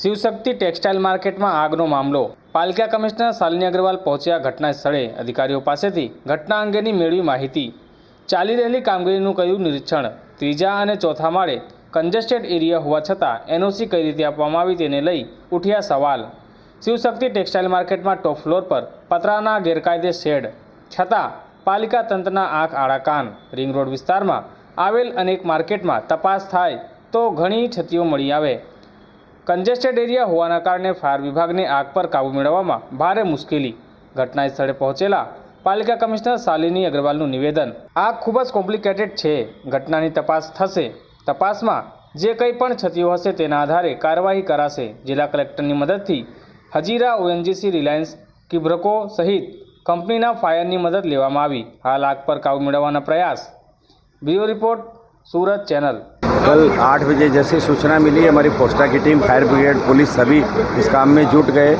Shivshakti textile માર્કેટમાં આગનો મામલો. પાલિકા કમિશનર શાલિની અગ્રવાલ પહોંચ્યા ઘટના સ્થળે. અધિકારીઓ પાસેથી ઘટના અંગેની મેળવી માહિતી. ચાલી રહેલી કામગીરીનું કયું નિરીક્ષણ? ત્રીજા અને ચોથા માળે કન્જેસ્ટેડ એરિયા હોવા છતાં એનઓસી કઈ રીતે આપવામાં આવી તેને લઈ ઉઠ્યા સવાલ. શિવશક્તિ ટેક્સટાઇલ માર્કેટમાં ટોપ ફ્લોર પર પતરાના ગેરકાયદે શેડ. છતાં પાલિકા તંત્રના આંખ આડા કાન. રિંગ રોડ વિસ્તારમાં આવેલ અનેક માર્કેટમાં તપાસ થાય તો ઘણી છતીઓ મળી આવે. કન્જેસ્ટેડ એરિયા હોવાના કારણે ફાયર વિભાગને આગ પર કાબૂ મેળવવામાં ભારે મુશ્કેલી. ઘટના સ્થળે પહોંચેલા પાલિકા કમિશનર શાલિની અગ્રવાલનું નિવેદન. આગ ખૂબ જ કોમ્પ્લિકેટેડ છે. ઘટનાની તપાસ થશે. તપાસમાં જે કંઈ પણ ક્ષતિઓ હશે તેના આધારે કાર્યવાહી કરાશે. જિલ્લા કલેક્ટરની મદદથી હજીરા ઓએનજીસી રિલાયન્સ કિબ્રકો સહિત કંપનીના ફાયરની મદદ લેવામાં આવી. હાલ આગ પર કાબૂ મેળવવાના પ્રયાસ. Bureau report, Surat channel. कल आठ बजे जैसे सूचना मिली, हमारी फोस्टा की टीम, फायर ब्रिगेड, पुलिस सभी इस काम में जुट गए।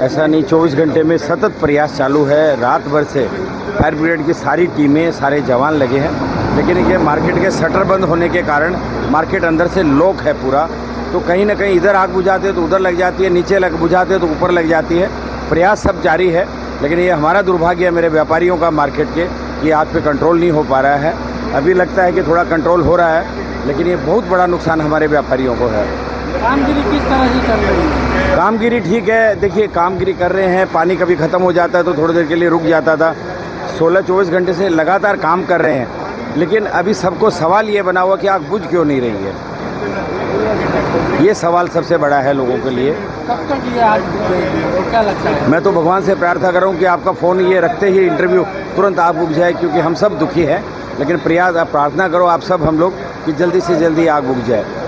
ऐसा नहीं, चौबीस घंटे में सतत प्रयास चालू है। रात भर से फायर ब्रिगेड की सारी टीमें, सारे जवान लगे हैं। लेकिन ये मार्केट के शटर बंद होने के कारण मार्केट अंदर से लॉक है पूरा। तो कहीं ना कहीं इधर आग बुझाते हैं तो उधर लग जाती है, नीचे लग बुझाते हैं तो ऊपर लग जाती है। प्रयास सब जारी है, लेकिन ये हमारा दुर्भाग्य है मेरे व्यापारियों का, मार्केट के, कि आग पे कंट्रोल नहीं हो पा रहा है। अभी लगता है कि थोड़ा कंट्रोल हो रहा है। लेकिन ये बहुत बड़ा नुकसान हमारे व्यापारियों को है। कामगिरी किस तरह से चल रही है? कामगिरी ठीक है देखिए कामगिरी कर रहे हैं पानी कभी ख़त्म हो जाता है तो थोड़ी देर के लिए रुक जाता था। सोलह चौबीस घंटे से लगातार काम कर रहे हैं लेकिन अभी सबको सवाल ये बना हुआ कि आग बुझ क्यों नहीं रही है? ये सवाल सबसे बड़ा है लोगों के लिए। कब तक ये तो क्या लगता है? मैं तो भगवान से प्रार्थना कर रहा हूँ कि आपका फ़ोन ये रखते ही इंटरव्यू तुरंत आग बुझ जाए क्योंकि हम सब दुखी हैं। लेकिन प्रयास आप प्रार्थना करो आप सब हम लोग कि जल्दी से जल्दी आग बुझ जाए।